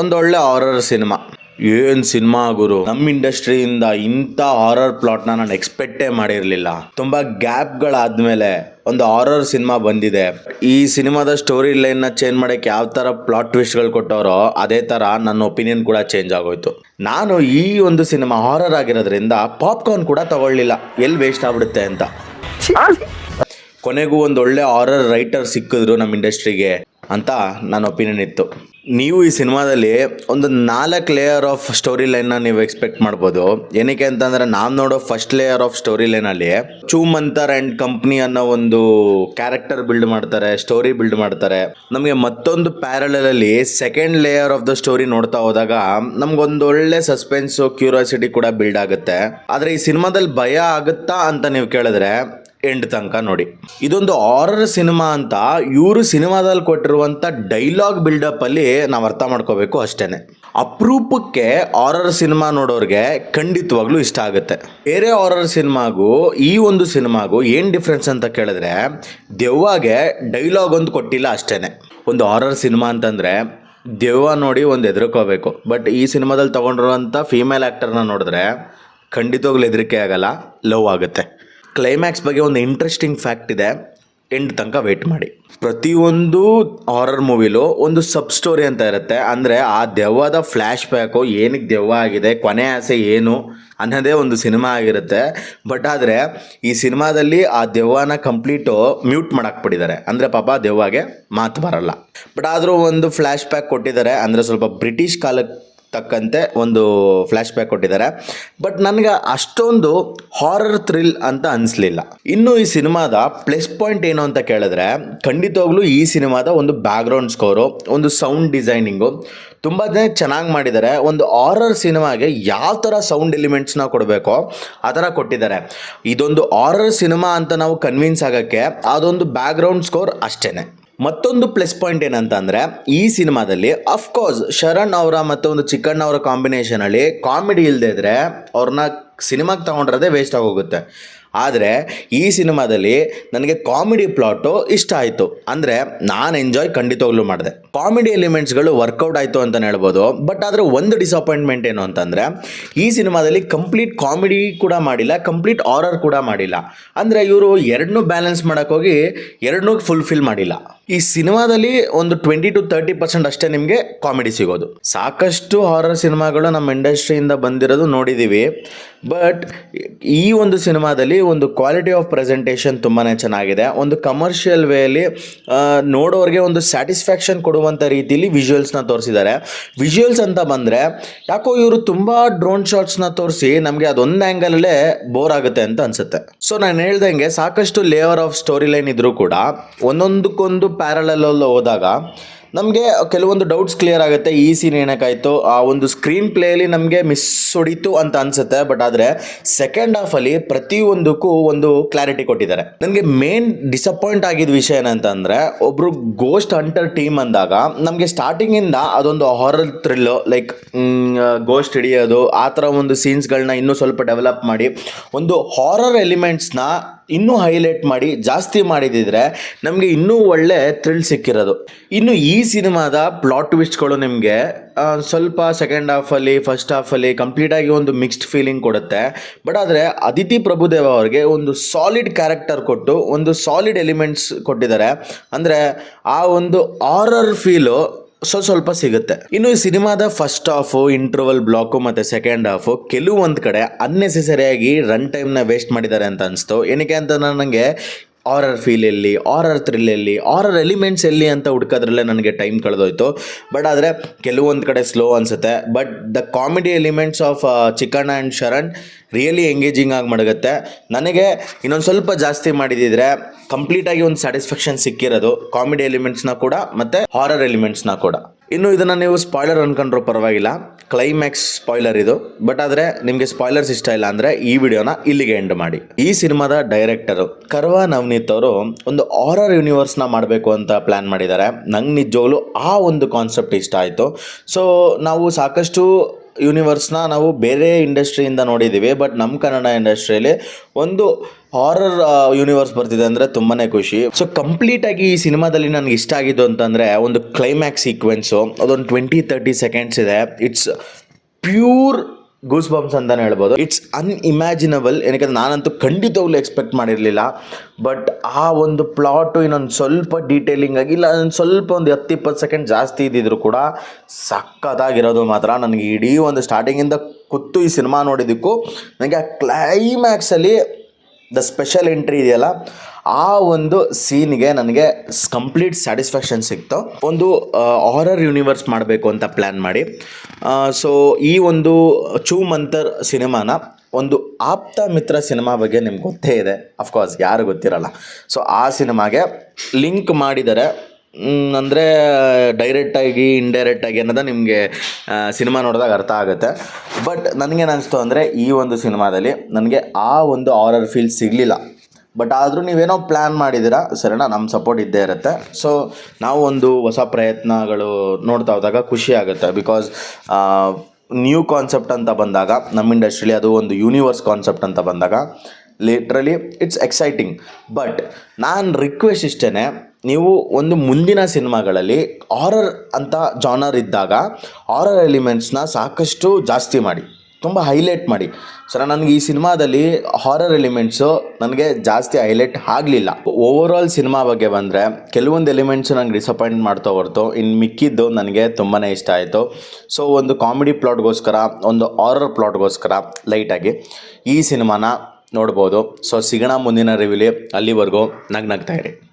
ಒಂದೊಳ್ಳೆ horror cinema ಏನ್ cinema ಗುರು? ನಮ್ಮ ಇಂಡಸ್ಟ್ರಿಯಿಂದ ಇಂಥ ಹಾರರ್ ಪ್ಲಾಟ್ನ ನಾನು ಎಕ್ಸ್ಪೆಕ್ಟೇ ಮಾಡಿರಲಿಲ್ಲ. ತುಂಬ ಗ್ಯಾಪ್ಗಳಾದ್ಮೇಲೆ ಒಂದು ಹಾರರ್ ಸಿನಿಮಾ ಬಂದಿದೆ. ಈ ಸಿನಿಮಾದ ಸ್ಟೋರಿ ಲೈನ್ನ ಚೇಂಜ್ ಮಾಡಕ್ಕೆ ಯಾವ ಥರ ಪ್ಲಾಟ್ ಟ್ವಿಸ್ಟ್ಗಳು ಕೊಟ್ಟವರೋ, ಅದೇ ಥರ ನನ್ನ ಒಪಿನಿಯನ್ ಕೂಡ ಚೇಂಜ್ ಆಗೋಯ್ತು. ನಾನು ಈ ಒಂದು ಸಿನಿಮಾ ಹಾರರ್ ಆಗಿರೋದ್ರಿಂದ ಪಾಪ್ಕಾರ್ನ್ ಕೂಡ ತಗೊಳ್ಳಿಲ್ಲ. ಎಲ್ಲಿ ವೇಸ್ಟ್ ಆಗ್ಬಿಡುತ್ತೆ ಅಂತ. ಕೊನೆಗೂ ಒಂದು ಒಳ್ಳೆ ಹಾರರ್ ರೈಟರ್ ಸಿಕ್ಕಿದ್ರು ನಮ್ಮ ಇಂಡಸ್ಟ್ರಿಗೆ ಅಂತ ನನ್ನ ಒಪಿನಿಯನ್ ಇತ್ತು. ನೀವು ಈ ಸಿನಿಮಾದಲ್ಲಿ ಒಂದು ನಾಲ್ಕು ಲೇಯರ್ ಆಫ್ ಸ್ಟೋರಿ ಲೈನ್ನ ನೀವು ಎಕ್ಸ್ಪೆಕ್ಟ್ ಮಾಡ್ಬೋದು. ಏನಕ್ಕೆ ಅಂತಂದರೆ ನಾವು ನೋಡೋ ಫಸ್ಟ್ ಲೇಯರ್ ಆಫ್ ಸ್ಟೋರಿ ಲೈನಲ್ಲಿ ಚೂಮಂತರ್ ಆ್ಯಂಡ್ ಕಂಪ್ನಿ ಅನ್ನೋ ಒಂದು ಕ್ಯಾರೆಕ್ಟರ್ ಬಿಲ್ಡ್ ಮಾಡ್ತಾರೆ ಸ್ಟೋರಿ ಬಿಲ್ಡ್ ಮಾಡ್ತಾರೆ. ನಮಗೆ ಮತ್ತೊಂದು ಪ್ಯಾರಲಲ್ಲಿ second layer of the story ನೋಡ್ತಾ ಹೋದಾಗ ನಮ್ಗೊಂದು ಒಳ್ಳೆ ಸಸ್ಪೆನ್ಸು ಕ್ಯೂರಿಯಾಸಿಟಿ ಕೂಡ ಬಿಲ್ಡ್ ಆಗುತ್ತೆ. ಆದರೆ ಈ ಸಿನಿಮಾದಲ್ಲಿ ಭಯ ಆಗುತ್ತಾ ಅಂತ ನೀವು ಕೇಳಿದ್ರೆ ಎಂಡ್ ತನಕ ನೋಡಿ. ಇದೊಂದು ಆರರ್ ಸಿನಿಮಾ ಅಂತ ಇವರು ಸಿನಿಮಾದಲ್ಲಿ ಕೊಟ್ಟಿರುವಂಥ ಡೈಲಾಗ್ ಬಿಲ್ಡಪ್ಪಲ್ಲಿ ನಾವು ಅರ್ಥ ಮಾಡ್ಕೋಬೇಕು ಅಷ್ಟೇನೆ. ಅಪರೂಪಕ್ಕೆ ಆರರ್ ಸಿನಿಮಾ ನೋಡೋರಿಗೆ ಖಂಡಿತವಾಗ್ಲೂ ಇಷ್ಟ ಆಗುತ್ತೆ. ಬೇರೆ ಆರರ್ ಸಿನಿಮಾಗೂ ಈ ಒಂದು ಸಿನಿಮಾಗೂ ಏನು ಡಿಫ್ರೆನ್ಸ್ ಅಂತ ಕೇಳಿದ್ರೆ, ದೆವ್ವಾಗೆ ಡೈಲಾಗ್ ಒಂದು ಕೊಟ್ಟಿಲ್ಲ ಅಷ್ಟೇನೆ. ಒಂದು ಆರರ್ ಸಿನಿಮಾ ಅಂತಂದ್ರೆ, ದೆವ್ವ ನೋಡಿ ಒಂದು ಹೆದರ್ಕೋಬೇಕು. ಬಟ್ ಈ ಸಿನಿಮಾದಲ್ಲಿ ತಗೊಂಡಿರುವಂಥ ಫೀಮೇಲ್ ಆ್ಯಕ್ಟರ್ನ ನೋಡಿದ್ರೆ ಖಂಡಿತವಾಗ್ಲೂ ಹೆದರಿಕೆ ಆಗಲ್ಲ ಲವ್ ಆಗುತ್ತೆ. ಕ್ಲೈಮ್ಯಾಕ್ಸ್ ಬಗ್ಗೆ ಒಂದು ಇಂಟ್ರೆಸ್ಟಿಂಗ್ ಫ್ಯಾಕ್ಟ್ ಇದೆ. ಎಂಡ್ ತನಕ ವೆಯ್ಟ್ ಮಾಡಿ. ಪ್ರತಿಯೊಂದು ಹಾರರ್ ಮೂವಿಲು ಒಂದು ಸಬ್ ಸ್ಟೋರಿ ಅಂತ ಇರುತ್ತೆ. ಅಂದರೆ ಆ ದೆವ್ವದ ಫ್ಲ್ಯಾಶ್ ಬ್ಯಾಕು ಏನಕ್ಕೆ ದೆವ್ವ ಆಗಿದೆ, ಕೊನೆ ಆಸೆ ಏನು ಅನ್ನೋದೇ ಒಂದು ಸಿನಿಮಾ ಆಗಿರುತ್ತೆ. ಬಟ್ ಆದರೆ ಈ ಸಿನಿಮಾದಲ್ಲಿ ಆ ದೆವ್ವನ ಕಂಪ್ಲೀಟು ಮ್ಯೂಟ್ ಮಾಡಾಕ್ಬಿಟ್ಟಿದ್ದಾರೆ ಅಂದರೆ ಪಾಪ ದೆವ್ವಾಗೆ ಮಾತು ಬರಲ್ಲ. ಬಟ್ ಆದರೂ ಒಂದು ಫ್ಲ್ಯಾಶ್ ಬ್ಯಾಕ್ ಕೊಟ್ಟಿದ್ದಾರೆ. ಅಂದರೆ ಸ್ವಲ್ಪ ಬ್ರಿಟಿಷ್ ಕಾಲಕ್ಕೆ ತಕ್ಕಂತೆ ಒಂದು ಫ್ಲ್ಯಾಶ್ ಬ್ಯಾಕ್ ಕೊಟ್ಟಿದ್ದಾರೆ. ಬಟ್ ನನಗೆ ಅಷ್ಟೊಂದು ಹಾರರ್ ಥ್ರಿಲ್ ಅಂತ ಅನಿಸ್ಲಿಲ್ಲ. ಇನ್ನು ಈ ಸಿನಿಮಾದ ಪ್ಲಸ್ ಪಾಯಿಂಟ್ ಏನು ಅಂತ ಕೇಳಿದ್ರೆ, ಖಂಡಿತವಾಗ್ಲೂ ಈ ಸಿನಿಮಾದ ಒಂದು ಬ್ಯಾಕ್ಗ್ರೌಂಡ್ ಸ್ಕೋರು ಒಂದು ಸೌಂಡ್ ಡಿಸೈನಿಂಗು ತುಂಬಾ ಚೆನ್ನಾಗಿ ಮಾಡಿದ್ದಾರೆ. ಒಂದು ಹಾರರ್ ಸಿನಿಮಾಗೆ ಯಾವ ಥರ ಸೌಂಡ್ ಎಲಿಮೆಂಟ್ಸ್ನ ಕೊಡಬೇಕೋ ಆ ಥರ ಕೊಟ್ಟಿದ್ದಾರೆ. ಇದೊಂದು ಹಾರರ್ ಸಿನಿಮಾ ಅಂತ ನಾವು ಕನ್ವಿನ್ಸ್ ಆಗೋಕ್ಕೆ ಅದೊಂದು ಬ್ಯಾಕ್ಗ್ರೌಂಡ್ ಸ್ಕೋರ್ ಅಷ್ಟೇ ಮತ್ತೊಂದು ಪ್ಲಸ್ ಪಾಯಿಂಟ್ ಏನಂತ ಅಂದರೆ ಈ ಸಿನಿಮಾದಲ್ಲಿ ಅಫ್ಕೋರ್ಸ್ ಶರಣ್ ಅವರ ಮತ್ತೆ ಒಂದು ಚಿಕ್ಕಣ್ಣ ಅವರ ಕಾಂಬಿನೇಷನಲ್ಲಿ ಕಾಮಿಡಿ ಇಲ್ಲದೆ ಇದ್ರೆ ಅವ್ರನ್ನ ಸಿನಿಮಾಗೆ ತಗೊಂಡಿರೋದೇ ವೇಸ್ಟ್ ಆಗೋಗುತ್ತೆ ಆದರೆ ಈ ಸಿನಿಮಾದಲ್ಲಿ ನನಗೆ ಕಾಮಿಡಿ ಪ್ಲಾಟು ಇಷ್ಟ ಆಯಿತು. ಅಂದರೆ ನಾನು ಎಂಜಾಯ್ ಖಂಡಿತವಾಗ್ಲೂ ಮಾಡಿದೆ. ಕಾಮಿಡಿ ಎಲಿಮೆಂಟ್ಸ್ಗಳು ವರ್ಕೌಟ್ ಆಯಿತು ಅಂತಲೇ ಹೇಳ್ಬೋದು. ಬಟ್ ಆದರೆ ಒಂದು ಡಿಸಪಾಯಿಂಟ್ಮೆಂಟ್ ಏನು ಅಂತಂದರೆ, ಈ ಸಿನಿಮಾದಲ್ಲಿ ಕಂಪ್ಲೀಟ್ ಕಾಮಿಡಿ ಕೂಡ ಮಾಡಿಲ್ಲ ಕಂಪ್ಲೀಟ್ ಆರರ್ ಕೂಡ ಮಾಡಿಲ್ಲ. ಅಂದರೆ ಇವರು ಎರಡನ್ನೂ ಬ್ಯಾಲೆನ್ಸ್ ಮಾಡೋಕ್ಕೋಗಿ ಎರಡನ್ನೂ ಫುಲ್ಫಿಲ್ ಮಾಡಿಲ್ಲ. ಈ ಸಿನಿಮಾದಲ್ಲಿ ಒಂದು ಟ್ವೆಂಟಿ ಟು ತರ್ಟಿ ಪರ್ಸೆಂಟ್ ಅಷ್ಟೇ ನಿಮಗೆ ಕಾಮಿಡಿ ಸಿಗೋದು. ಸಾಕಷ್ಟು ಹಾರರ್ ಸಿನಿಮಾಗಳು ನಮ್ಮ ಇಂಡಸ್ಟ್ರಿಯಿಂದ ಬಂದಿರೋದು ನೋಡಿದ್ದೀವಿ ಬಟ್ ಈ ಒಂದು ಸಿನಿಮಾದಲ್ಲಿ ಒಂದು ಕ್ವಾಲಿಟಿ ಆಫ್ ಪ್ರೆಸೆಂಟೇಷನ್ ತುಂಬಾ ಚೆನ್ನಾಗಿದೆ. ಒಂದು ಕಮರ್ಷಿಯಲ್ ವೇಯಲ್ಲಿ ನೋಡೋರಿಗೆ ಒಂದು ಸ್ಯಾಟಿಸ್ಫ್ಯಾಕ್ಷನ್ ಕೊಡುವಂಥ ರೀತಿಯಲ್ಲಿ ವಿಜುವಲ್ಸ್ನ ತೋರಿಸಿದ್ದಾರೆ. ವಿಜುವಲ್ಸ್ ಅಂತ ಬಂದರೆ, ಯಾಕೋ ಇವರು ತುಂಬ ಡ್ರೋನ್ ಶಾಟ್ಸ್ನ ತೋರಿಸಿ ನಮಗೆ ಅದೊಂದು ಆ್ಯಂಗಲಲ್ಲೇ ಬೋರ್ ಆಗುತ್ತೆ ಅಂತ ಅನಿಸುತ್ತೆ. ಸೊ ನಾನು ಹೇಳ್ದಂಗೆ ಸಾಕಷ್ಟು ಲೇಯರ್ ಆಫ್ ಸ್ಟೋರಿ ಲೈನ್ ಇದ್ದರೂ ಕೂಡ ಒಂದೊಂದಕ್ಕೊಂದು ಪ್ಯಾರಲಲ್ಲಿ ಹೋದಾಗ ನಮಗೆ ಕೆಲವೊಂದು ಡೌಟ್ಸ್ ಕ್ಲಿಯರ್ ಆಗುತ್ತೆ. ಈ ಸೀನ್ ಏನಕ್ಕಾಯಿತು? ಆ ಒಂದು ಸ್ಕ್ರೀನ್ ಪ್ಲೇಯಲ್ಲಿ ನಮಗೆ ಮಿಸ್ ಹೊಡಿತು ಅಂತ ಅನ್ಸುತ್ತೆ. ಬಟ್ ಆದರೆ ಸೆಕೆಂಡ್ ಹಾಫಲ್ಲಿ ಪ್ರತಿಯೊಂದಕ್ಕೂ ಒಂದು ಕ್ಲಾರಿಟಿ ಕೊಟ್ಟಿದ್ದಾರೆ. ನನಗೆ ಮೇನ್ ಡಿಸಪಾಯಿಂಟ್ ಆಗಿದ್ದ ವಿಷಯ ಏನಂತಂದರೆ ಒಬ್ಬರು ಗೋಸ್ಟ್ ಹಂಟರ್ ಟೀಮ್ ಅಂದಾಗ ನಮಗೆ ಸ್ಟಾರ್ಟಿಂಗಿಂದ ಅದೊಂದು ಹಾರರ್ ಥ್ರಿಲ್ಲು ಲೈಕ್ ಗೋಸ್ಟ್ ಹಿಡಿಯೋದು, ಆ ಥರ ಒಂದು ಸೀನ್ಸ್ಗಳನ್ನ ಇನ್ನೂ ಸ್ವಲ್ಪ ಡೆವಲಪ್ ಮಾಡಿ, ಒಂದು ಹಾರರ್ ಎಲಿಮೆಂಟ್ಸ್ನ ಇನ್ನೂ ಹೈಲೈಟ್ ಮಾಡಿ, ಜಾಸ್ತಿ ಮಾಡಿದಿದ್ರೆ ನಮಗೆ ಇನ್ನೂ ಒಳ್ಳೆ ಥ್ರಿಲ್ ಸಿಕ್ಕಿರೋದು. ಇನ್ನು ಈ ಸಿನಿಮಾದ ಪ್ಲಾಟ್ ಟ್ವಿಸ್ಟ್ಗಳು ನಿಮಗೆ ಸ್ವಲ್ಪ ಸೆಕೆಂಡ್ ಹಾಫಲ್ಲಿ ಫಸ್ಟ್ ಹಾಫಲ್ಲಿ ಕಂಪ್ಲೀಟಾಗಿ ಒಂದು ಮಿಕ್ಸ್ಡ್ ಫೀಲಿಂಗ್ ಕೊಡುತ್ತೆ. ಬಟ್ ಆದರೆ ಅದಿತಿ ಪ್ರಭುದೇವ ಅವ್ರಿಗೆ ಒಂದು ಸಾಲಿಡ್ ಕ್ಯಾರೆಕ್ಟರ್ ಕೊಟ್ಟು, ಒಂದು ಸಾಲಿಡ್ ಎಲಿಮೆಂಟ್ಸ್ ಕೊಟ್ಟಿದ್ದಾರೆ. ಅಂದರೆ ಆ ಒಂದು ಆರರ್ ಫೀಲು ಸೊ ಸ್ವಲ್ಪ ಸಿಗುತ್ತೆ. ಇನ್ನು ಈ ಸಿನಿಮಾದ ಫಸ್ಟ್ ಹಾಫು ಇಂಟರ್ವಲ್ ಬ್ಲಾಕು ಮತ್ತೆ ಸೆಕೆಂಡ್ ಹಾಫು ಕೆಲವೊಂದು ಕಡೆ ಅನ್ನೆಸೆಸರಿಯಾಗಿ ರನ್ ಟೈಮ್ನ ವೇಸ್ಟ್ ಮಾಡಿದ್ದಾರೆ ಅಂತ ಅನಿಸ್ತು. ಏನಕ್ಕೆ ಅಂತ ನನಗೆ ಆರರ್ ಫೀಲ್ ಎಲ್ಲಿ ಆರರ್ ಥ್ರಿಲ್ ಎಲ್ಲಿ ಆರರ್ ಎಲಿಮೆಂಟ್ಸ್ ಎಲ್ಲಿ ಅಂತ ಹುಡ್ಕೋದ್ರಲ್ಲೇ ನನಗೆ ಟೈಮ್ ಕಳೆದೋಯ್ತು. ಬಟ್ ಆದರೆ ಕೆಲವೊಂದು ಕಡೆ ಸ್ಲೋ ಅನಿಸುತ್ತೆ. But the comedy elements of Chikkanna and Sharan really engaging ಆಗಿ ಮಡಗುತ್ತೆ. ನನಗೆ ಇನ್ನೊಂದು ಸ್ವಲ್ಪ ಜಾಸ್ತಿ ಮಾಡಿದಿದ್ರೆ ಕಂಪ್ಲೀಟಾಗಿ ಒಂದು ಸ್ಯಾಟಿಸ್ಫ್ಯಾಕ್ಷನ್ ಸಿಕ್ಕಿರೋದು ಕಾಮಿಡಿ ಎಲಿಮೆಂಟ್ಸ್ನ ಕೂಡ ಮತ್ತು ಹಾರರ್ ಎಲಿಮೆಂಟ್ಸ್ನ ಕೂಡ. ಇನ್ನು ಇದನ್ನು ನೀವು ಸ್ಪಾಯ್ಲರ್ ಅನ್ಕೊಂಡ್ರೂ ಪರವಾಗಿಲ್ಲ. ಕ್ಲೈಮ್ಯಾಕ್ಸ್ ಸ್ಪಾಯ್ಲರ್ ಇದು. ಬಟ್ ಆದರೆ ನಿಮಗೆ ಸ್ಪಾಯ್ಲರ್ಸ್ ಇಷ್ಟ ಇಲ್ಲ ಅಂದರೆ ಈ ವಿಡಿಯೋನ ಇಲ್ಲಿಗೆ ಎಂಡ್ ಮಾಡಿ. ಈ ಸಿನಿಮಾದ ಡೈರೆಕ್ಟರು ಕರ್ವಾ ನವನೀತ್ ಅವರು ಒಂದು ಆರರ್ ಯೂನಿವರ್ಸ್ನ ಮಾಡಬೇಕು ಅಂತ ಪ್ಲ್ಯಾನ್ ಮಾಡಿದ್ದಾರೆ. ನಂಗೆ ನಿಜವಾಗ್ಲೂ ಆ ಒಂದು ಕಾನ್ಸೆಪ್ಟ್ ಇಷ್ಟ ಆಯಿತು. ಸೊ ನಾವು ಸಾಕಷ್ಟು ಯೂನಿವರ್ಸ್ನ ನಾವು ಬೇರೆ ಇಂಡಸ್ಟ್ರಿಯಿಂದ ನೋಡಿದ್ದೀವಿ ಬಟ್ ನಮ್ಮ ಕನ್ನಡ ಇಂಡಸ್ಟ್ರಿಯಲ್ಲಿ ಒಂದು ಹಾರರ್ ಯೂನಿವರ್ಸ್ ಬರ್ತಿದೆ ಅಂದರೆ ತುಂಬಾ ಖುಷಿ. ಸೊ ಕಂಪ್ಲೀಟಾಗಿ ಈ ಸಿನಿಮಾದಲ್ಲಿ ನನಗೆ ಇಷ್ಟ ಆಗಿದ್ದು ಅಂತಂದರೆ ಒಂದು ಕ್ಲೈಮ್ಯಾಕ್ಸ್ ಸೀಕ್ವೆನ್ಸು ಅದೊಂದು ಟ್ವೆಂಟಿ ತರ್ಟಿ ಸೆಕೆಂಡ್ಸ್ ಇದೆ. ಇಟ್ಸ್ ಪ್ಯೂರ್ ಗೂಸ್ ಬಾಂಬ್ಸ್ ಅಂತಲೇ ಹೇಳ್ಬೋದು. ಇಟ್ಸ್ ಅನ್ಇಮ್ಯಾಜಿನಬಲ್ ಏನಕ್ಕೆ ನಾನಂತೂ ಖಂಡಿತವಾಗ್ಲೂ ಎಕ್ಸ್ಪೆಕ್ಟ್ ಮಾಡಿರಲಿಲ್ಲ. ಬಟ್ ಆ ಒಂದು ಪ್ಲಾಟು ಇನ್ನೊಂದು ಸ್ವಲ್ಪ ಡೀಟೇಲಿಂಗ್ ಆಗಿ, ಇಲ್ಲ ಒಂದು ಸ್ವಲ್ಪ ಒಂದು ಹತ್ತು ಇಪ್ಪತ್ತು ಸೆಕೆಂಡ್ ಜಾಸ್ತಿ ಇದ್ದಿದ್ರು ಕೂಡ ಸಖತ್ತಾಗಿರೋದು ಮಾತ್ರ. ನನಗೆ ಇಡೀ ಒಂದು ಸ್ಟಾರ್ಟಿಂಗಿಂದ ಕೂತು ಈ ಸಿನಿಮಾ ನೋಡಿದ್ದಕ್ಕೂ ನನಗೆ ಆ ಕ್ಲೈಮ್ಯಾಕ್ಸಲ್ಲಿ ದ ಸ್ಪೆಷಲ್ ಎಂಟ್ರಿ ಇದೆಯಲ್ಲ ಆ ಒಂದು ಸೀನ್ಗೆ ನನಗೆ ಕಂಪ್ಲೀಟ್ ಸ್ಯಾಟಿಸ್ಫ್ಯಾಕ್ಷನ್ ಸಿಕ್ತು. ಒಂದು ಹಾರರ್ ಯೂನಿವರ್ಸ್ ಮಾಡಬೇಕು ಅಂತ ಪ್ಲ್ಯಾನ್ ಮಾಡಿ. ಸೊ ಈ ಒಂದು ಚೂ ಮಂತರ್ ಸಿನಿಮಾನ ಒಂದು ಆಪ್ತ ಮಿತ್ರ ಸಿನಿಮಾ ಬಗ್ಗೆ ನಿಮ್ಗೆ ಗೊತ್ತೇ ಇದೆ. ಅಫ್ಕೋರ್ಸ್ ಯಾರು ಗೊತ್ತಿರಲ್ಲ. ಸೊ ಆ ಸಿನಿಮಾಗೆ ಲಿಂಕ್ ಮಾಡಿದರೆ ಅಂದರೆ ಡೈರೆಕ್ಟಾಗಿ ಇಂಡೈರೆಕ್ಟಾಗಿ ಅನ್ನೋದು ನಿಮಗೆ ಸಿನಿಮಾ ನೋಡಿದಾಗ ಅರ್ಥ ಆಗುತ್ತೆ. ಬಟ್ ನನಗೇನು ಅನಿಸ್ತು ಅಂದರೆ, ಈ ಒಂದು ಸಿನಿಮಾದಲ್ಲಿ ನನಗೆ ಆ ಒಂದು ಆರರ್ ಫೀಲ್ ಸಿಗಲಿಲ್ಲ. ಬಟ್ ಆದರೂ ನೀವೇನೋ ಪ್ಲ್ಯಾನ್ ಮಾಡಿದ್ದೀರಾ? ಸರಿನಾ ನಮ್ಮ ಸಪೋರ್ಟ್ ಇದ್ದೇ ಇರುತ್ತೆ. ಸೊ ನಾವು ಒಂದು ಹೊಸ ಪ್ರಯತ್ನಗಳು ನೋಡ್ತಾ ಹೋದಾಗ ಖುಷಿ ಆಗುತ್ತೆ. ಬಿಕಾಸ್ ನ್ಯೂ ಕಾನ್ಸೆಪ್ಟ್ ಅಂತ ಬಂದಾಗ, ನಮ್ಮ ಇಂಡಸ್ಟ್ರಿಲಿ ಅದು ಒಂದು ಯೂನಿವರ್ಸ್ ಕಾನ್ಸೆಪ್ಟ್ ಅಂತ ಬಂದಾಗ ಲಿಟ್ರಲಿ ಇಟ್ಸ್ ಎಕ್ಸೈಟಿಂಗ್ ಬಟ್ ನಾನು ರಿಕ್ವೆಸ್ಟ್ ಇಷ್ಟೇ ನೀವು ಒಂದು ಮುಂದಿನ ಸಿನಿಮಾಗಳಲ್ಲಿ ಆರರ್ ಅಂತ ಜಾನರ್ ಇದ್ದಾಗ ಆರರ್ ಎಲಿಮೆಂಟ್ಸ್ನ ಸಾಕಷ್ಟು ಜಾಸ್ತಿ ಮಾಡಿ. ತುಂಬ ಹೈಲೈಟ್ ಮಾಡಿ. ಸರ ನನಗೆ ಈ ಸಿನಿಮಾದಲ್ಲಿ ಹಾರರ್ ಎಲಿಮೆಂಟ್ಸು ನನಗೆ ಜಾಸ್ತಿ ಹೈಲೈಟ್ ಆಗಲಿಲ್ಲ. ಓವರ್ ಆಲ್ ಸಿನಿಮಾ ಬಗ್ಗೆ ಬಂದರೆ, ಕೆಲವೊಂದು ಎಲಿಮೆಂಟ್ಸು ನನಗೆ ಡಿಸಪಾಯಿಂಟ್ ಮಾಡ್ತಾ ಹೊರತು ಇನ್ನು ಮಿಕ್ಕಿದ್ದು ನನಗೆ ತುಂಬಾ ಇಷ್ಟ ಆಯಿತು. ಸೊ ಒಂದು ಕಾಮಿಡಿ ಪ್ಲಾಟ್ಗೋಸ್ಕರ ಒಂದು ಹಾರರ್ ಪ್ಲಾಟ್ಗೋಸ್ಕರ ಲೈಟಾಗಿ ಈ ಸಿನಿಮಾನ ನೋಡ್ಬೋದು. ಸೊ ಸಿಗೋಣ ಮುಂದಿನ ರಿವಿಲಿ ಅಲ್ಲಿವರೆಗೂ ನಗ್ ನಗ್ತಾ ಇರಿ.